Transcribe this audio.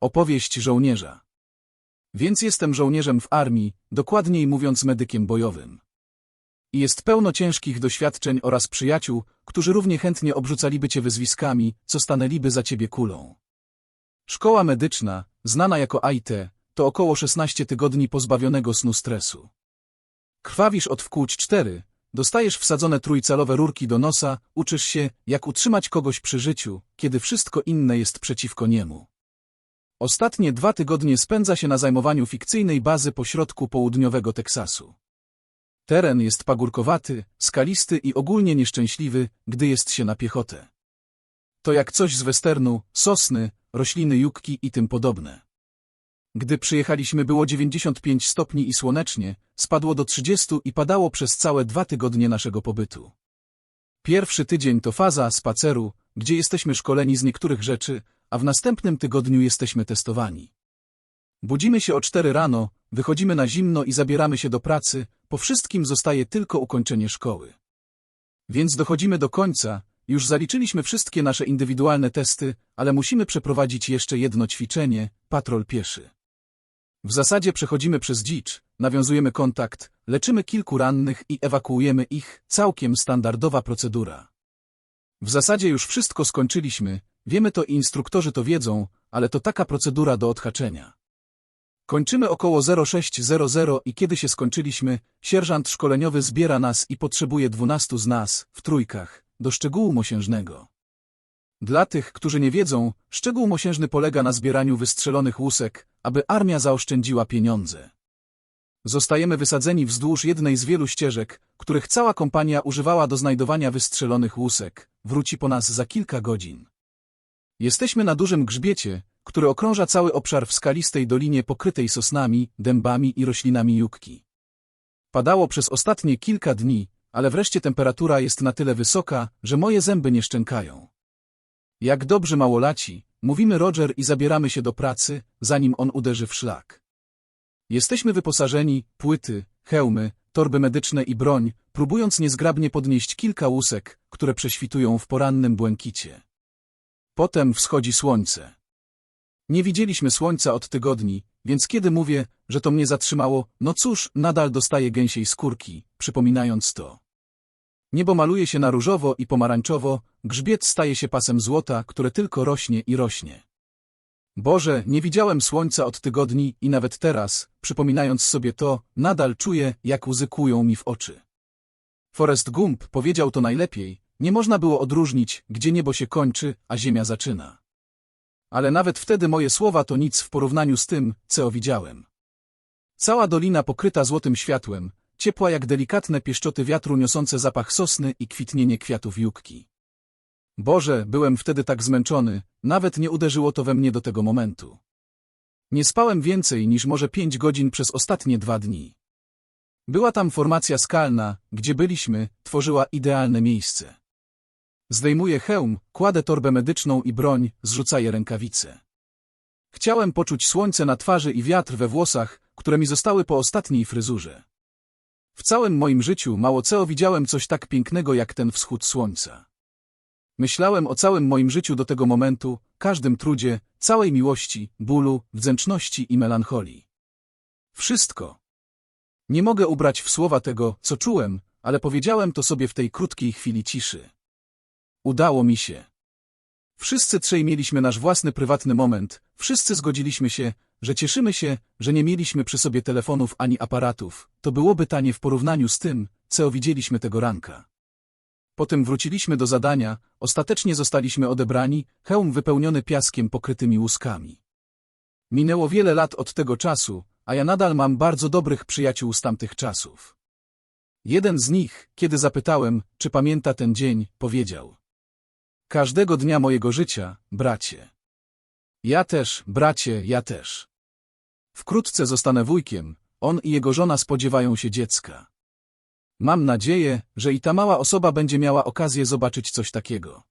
Opowieść żołnierza. Więc jestem żołnierzem w armii, dokładniej mówiąc medykiem bojowym. I jest pełno ciężkich doświadczeń oraz przyjaciół, którzy równie chętnie obrzucaliby cię wyzwiskami, co stanęliby za ciebie kulą. Szkoła medyczna, znana jako AIT, to około 16 tygodni pozbawionego snu stresu. Krwawisz od wkłuć 4, dostajesz wsadzone trójcalowe rurki do nosa, uczysz się, jak utrzymać kogoś przy życiu, kiedy wszystko inne jest przeciwko niemu. Ostatnie dwa tygodnie spędza się na zajmowaniu fikcyjnej bazy pośrodku południowego Teksasu. Teren jest pagórkowaty, skalisty i ogólnie nieszczęśliwy, gdy jest się na piechotę. To jak coś z westernu, sosny, rośliny jukki i tym podobne. Gdy przyjechaliśmy było 95 stopni i słonecznie, spadło do 30 i padało przez całe dwa tygodnie naszego pobytu. Pierwszy tydzień to faza spaceru, gdzie jesteśmy szkoleni z niektórych rzeczy, a w następnym tygodniu jesteśmy testowani. Budzimy się o 4 rano, wychodzimy na zimno i zabieramy się do pracy, po wszystkim zostaje tylko ukończenie szkoły. Więc dochodzimy do końca, już zaliczyliśmy wszystkie nasze indywidualne testy, ale musimy przeprowadzić jeszcze jedno ćwiczenie, patrol pieszy. W zasadzie przechodzimy przez dzicz, nawiązujemy kontakt, leczymy kilku rannych i ewakuujemy ich, całkiem standardowa procedura. W zasadzie już wszystko skończyliśmy, wiemy to i instruktorzy to wiedzą, ale to taka procedura do odhaczenia. Kończymy około 0600 i kiedy się skończyliśmy, sierżant szkoleniowy zbiera nas i potrzebuje 12 z nas, w trójkach, do szczegółu mosiężnego. Dla tych, którzy nie wiedzą, szczegół mosiężny polega na zbieraniu wystrzelonych łusek, aby armia zaoszczędziła pieniądze. Zostajemy wysadzeni wzdłuż jednej z wielu ścieżek, których cała kompania używała do znajdowania wystrzelonych łusek. Wróci po nas za kilka godzin. Jesteśmy na dużym grzbiecie, który okrąża cały obszar w skalistej dolinie pokrytej sosnami, dębami i roślinami jukki. Padało przez ostatnie kilka dni, ale wreszcie temperatura jest na tyle wysoka, że moje zęby nie szczękają. Jak dobrzy małolaci, mówimy Roger i zabieramy się do pracy, zanim on uderzy w szlak. Jesteśmy wyposażeni, płyty, hełmy, torby medyczne i broń, próbując niezgrabnie podnieść kilka łusek, które prześwitują w porannym błękicie. Potem wschodzi słońce. Nie widzieliśmy słońca od tygodni, więc kiedy mówię, że to mnie zatrzymało, no cóż, nadal dostaję gęsiej skórki, przypominając to. Niebo maluje się na różowo i pomarańczowo, grzbiet staje się pasem złota, które tylko rośnie i rośnie. Boże, nie widziałem słońca od tygodni i nawet teraz, przypominając sobie to, nadal czuję, jak łzy kłują mi w oczy. Forrest Gump powiedział to najlepiej, nie można było odróżnić, gdzie niebo się kończy, a ziemia zaczyna. Ale nawet wtedy moje słowa to nic w porównaniu z tym, co widziałem. Cała dolina pokryta złotym światłem, ciepła jak delikatne pieszczoty wiatru niosące zapach sosny i kwitnienie kwiatów jukki. Boże, byłem wtedy tak zmęczony, nawet nie uderzyło to we mnie do tego momentu. Nie spałem więcej niż może pięć godzin przez ostatnie dwa dni. Była tam formacja skalna, gdzie byliśmy, tworzyła idealne miejsce. Zdejmuję hełm, kładę torbę medyczną i broń, zrzucaję rękawice. Chciałem poczuć słońce na twarzy i wiatr we włosach, które mi zostały po ostatniej fryzurze. W całym moim życiu mało co widziałem coś tak pięknego jak ten wschód słońca. Myślałem o całym moim życiu do tego momentu, każdym trudzie, całej miłości, bólu, wdzięczności i melancholii. Wszystko. Nie mogę ubrać w słowa tego, co czułem, ale powiedziałem to sobie w tej krótkiej chwili ciszy. Udało mi się. Wszyscy trzej mieliśmy nasz własny prywatny moment, wszyscy zgodziliśmy się, że cieszymy się, że nie mieliśmy przy sobie telefonów ani aparatów. To byłoby tanie w porównaniu z tym, co widzieliśmy tego ranka. Potem wróciliśmy do zadania, ostatecznie zostaliśmy odebrani, hełm wypełniony piaskiem pokrytymi łuskami. Minęło wiele lat od tego czasu, a ja nadal mam bardzo dobrych przyjaciół z tamtych czasów. Jeden z nich, kiedy zapytałem, czy pamięta ten dzień, powiedział. Każdego dnia mojego życia, bracie. Ja też, bracie, ja też. Wkrótce zostanę wujkiem, on i jego żona spodziewają się dziecka. Mam nadzieję, że i ta mała osoba będzie miała okazję zobaczyć coś takiego.